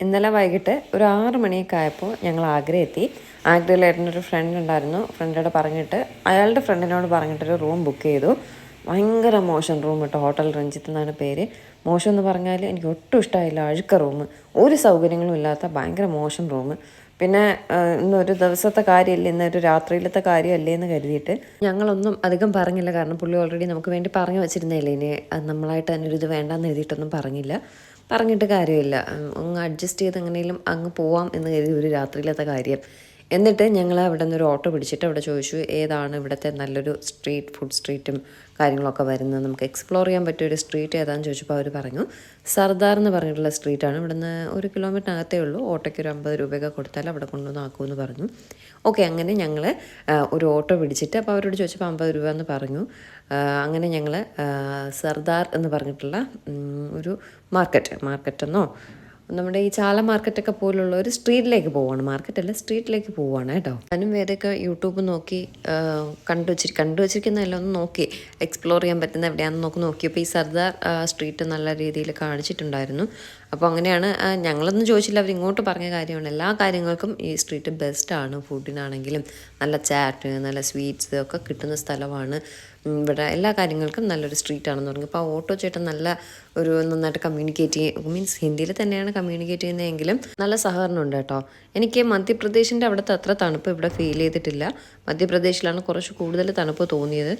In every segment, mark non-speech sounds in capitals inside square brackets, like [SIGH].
ഇന്നലെ വൈകിട്ട് ഒരു ആറ് മണിയൊക്കെ ആയപ്പോൾ ഞങ്ങൾ ആഗ്ര എത്തി ആഗ്രയിൽ ഏട്ടനൊരു ഫ്രണ്ട് ഉണ്ടായിരുന്നു. ഫ്രണ്ടോട് പറഞ്ഞിട്ട് അയാളുടെ ഫ്രണ്ടിനോട് പറഞ്ഞിട്ടൊരു റൂം ബുക്ക് ചെയ്തു. ഭയങ്കര മോശം റൂം കേട്ടോ. ഹോട്ടൽ രഞ്ജിത്ത് എന്നാണ് പേര്. മോശം എന്ന് പറഞ്ഞാൽ എനിക്ക് ഒട്ടും ഇഷ്ടമായില്ല അഴുക്ക റൂം ഒരു സൗകര്യങ്ങളും ഇല്ലാത്ത ഭയങ്കര മോശം റൂം പിന്നെ ഇന്നൊരു ദിവസത്തെ കാര്യമല്ലേ? ഇന്നൊരു രാത്രിയിലത്തെ കാര്യമല്ലേ എന്ന് കരുതിയിട്ട് ഞങ്ങളൊന്നും അധികം പറഞ്ഞില്ല. കാരണം പുള്ളി ഓൾറെഡി നമുക്ക് വേണ്ടി പറഞ്ഞു വെച്ചിരുന്നല്ലേ ഇനി നമ്മളായിട്ട് തന്നെ ഒരു ഇത് വേണ്ടെന്ന് എഴുതിയിട്ടൊന്നും പറഞ്ഞില്ല. പറഞ്ഞിട്ട് കാര്യമില്ല. അങ്ങ് അഡ്ജസ്റ്റ് ചെയ്ത് എങ്ങനെയും അങ്ങ് പോവാം എന്ന് കരുതി ഒരു രാത്രിയിലത്തെ കാര്യം. എന്നിട്ട് ഞങ്ങൾ അവിടെ നിന്ന് ഒരു ഓട്ടോ പിടിച്ചിട്ട് അവിടെ ചോദിച്ചു ഏതാണ് ഇവിടുത്തെ നല്ലൊരു സ്ട്രീറ്റ് ഫുഡ് സ്ട്രീറ്റും കാര്യങ്ങളൊക്കെ വരുന്നത്? നമുക്ക് എക്സ്പ്ലോർ ചെയ്യാൻ പറ്റിയ ഒരു സ്ട്രീറ്റ് ഏതാണെന്ന് ചോദിച്ചപ്പോൾ അവർ പറഞ്ഞു സർദാർ എന്ന് പറഞ്ഞിട്ടുള്ള സ്ട്രീറ്റാണ് ഇവിടുന്ന് ഒരു കിലോമീറ്ററിനകത്തേ ഉള്ളൂ. ഓട്ടോയ്ക്ക് ഒരു അമ്പത് രൂപയൊക്കെ കൊടുത്താൽ അവിടെ കൊണ്ടുവന്ന് ആക്കുമെന്ന് പറഞ്ഞു. ഓക്കെ അങ്ങനെ ഞങ്ങൾ ഒരു ഓട്ടോ പിടിച്ചിട്ട് അപ്പോൾ അവരോട് ചോദിച്ചപ്പോൾ അമ്പത് രൂപ എന്ന് പറഞ്ഞു. അങ്ങനെ ഞങ്ങൾ സർദാർ എന്ന് പറഞ്ഞിട്ടുള്ള ഒരു മാർക്കറ്റ് മാർക്കറ്റെന്നോ നമ്മുടെ ഈ ചാല മാർക്കറ്റൊക്കെ പോലുള്ള ഒരു സ്ട്രീറ്റിലേക്ക് പോവാണ്. മാർക്കറ്റല്ല സ്ട്രീറ്റിലേക്ക് പോവാണ് കേട്ടോ. ഞാനും വേറെയൊക്കെ യൂട്യൂബ് നോക്കി കണ്ടു വെച്ചിരി കണ്ടു വെച്ചിരിക്കുന്നതല്ല ഒന്ന് നോക്കി. എക്സ്പ്ലോർ ചെയ്യാൻ പറ്റുന്ന എവിടെയാണെന്ന് നോക്കി നോക്കിയപ്പോൾ ഈ സർദാർ സ്ട്രീറ്റ് നല്ല രീതിയിൽ കാണിച്ചിട്ടുണ്ടായിരുന്നു. അപ്പോൾ അങ്ങനെയാണ് ഞങ്ങളൊന്നും ചോദിച്ചില്ല. അവർ ഇങ്ങോട്ട് പറഞ്ഞ കാര്യമാണ്. എല്ലാ കാര്യങ്ങൾക്കും ഈ സ്ട്രീറ്റ് ബെസ്റ്റാണ് ഫുഡിനാണെങ്കിലും നല്ല ചാറ്റ് നല്ല സ്വീറ്റ്സ് ഒക്കെ കിട്ടുന്ന സ്ഥലമാണ്. ഇവിടെ എല്ലാ കാര്യങ്ങൾക്കും നല്ലൊരു സ്ട്രീറ്റ് ആണെന്ന് പറഞ്ഞു. അപ്പോൾ ആ ഓട്ടോ ചേട്ടൻ നല്ല ഒരു നന്നായിട്ട് കമ്മ്യൂണിക്കേറ്റ് ചെയ്യും മീൻസ് ഹിന്ദിയിൽ തന്നെയാണ് കമ്മ്യൂണിക്കേറ്റ് ചെയ്യുന്നതെങ്കിലും നല്ല സഹകരണം ഉണ്ട് കേട്ടോ. എനിക്ക് മധ്യപ്രദേശിന്റെ അവിടുത്തെ അത്ര തണുപ്പ് ഇവിടെ ഫീൽ ചെയ്തിട്ടില്ല. മധ്യപ്രദേശിലാണ് കുറച്ച് കൂടുതൽ തണുപ്പ് തോന്നിയത്.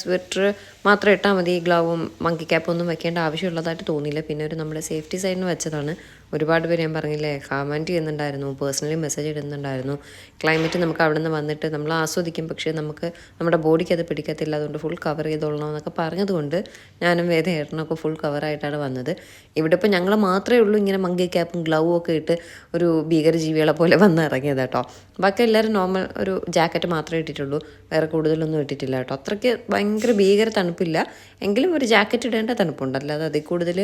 സ്വെറ്റർ മാത്രം ഇട്ടാൽ മതി ഗ്ലൗവും മങ്കി ക്യാപ്പും ഒന്നും വെക്കേണ്ട ആവശ്യമുള്ളതായിട്ട് തോന്നിയില്ല. പിന്നെ ഒരു നമ്മുടെ സേഫ്റ്റി സൈഡിന് വെച്ചതാണ്. ഒരുപാട് പേര് ഞാൻ പറഞ്ഞില്ലേ കമന്റ് ചെയ്യുന്നുണ്ടായിരുന്നു പേഴ്സണലി മെസ്സേജ് ഇടുന്നുണ്ടായിരുന്നു. ക്ലൈമറ്റ് നമുക്ക് അവിടെ നിന്ന് വന്നിട്ട് നമ്മൾ ആസ്വദിക്കും പക്ഷേ നമുക്ക് നമ്മുടെ ബോഡിക്ക് അത് പിടിക്കത്തില്ല. അതുകൊണ്ട് ഫുൾ കവർ ചെയ്തോളണം എന്നൊക്കെ പറഞ്ഞതുകൊണ്ട് ഞാനും വേദ ഏട്ടനൊക്കെ ഫുൾ കവറായിട്ടാണ് വന്നത്. ഇവിടെ ഇപ്പോൾ ഞങ്ങൾ മാത്രമേ ഉള്ളൂ ഇങ്ങനെ മങ്കി ക്യാപ്പും ഗ്ലൗവും ഒക്കെ ഇട്ട് ഒരു ഭീകരജീവികളെ പോലെ വന്ന് ഇറങ്ങിയത് കേട്ടോ. ബാക്കി എല്ലാവരും നോർമൽ ഒരു ജാക്കറ്റ് മാത്രമേ ഇട്ടിട്ടുള്ളൂ. വേറെ കൂടുതലൊന്നും ഇട്ടിട്ടില്ല കേട്ടോ. അത്രയ്ക്ക് ഭയങ്കര ഭീകര തണുപ്പില്ല. എങ്കിലും ഒരു ജാക്കറ്റ് ഇടേണ്ട തണുപ്പുണ്ട്. അല്ലാതെ അതിൽ കൂടുതൽ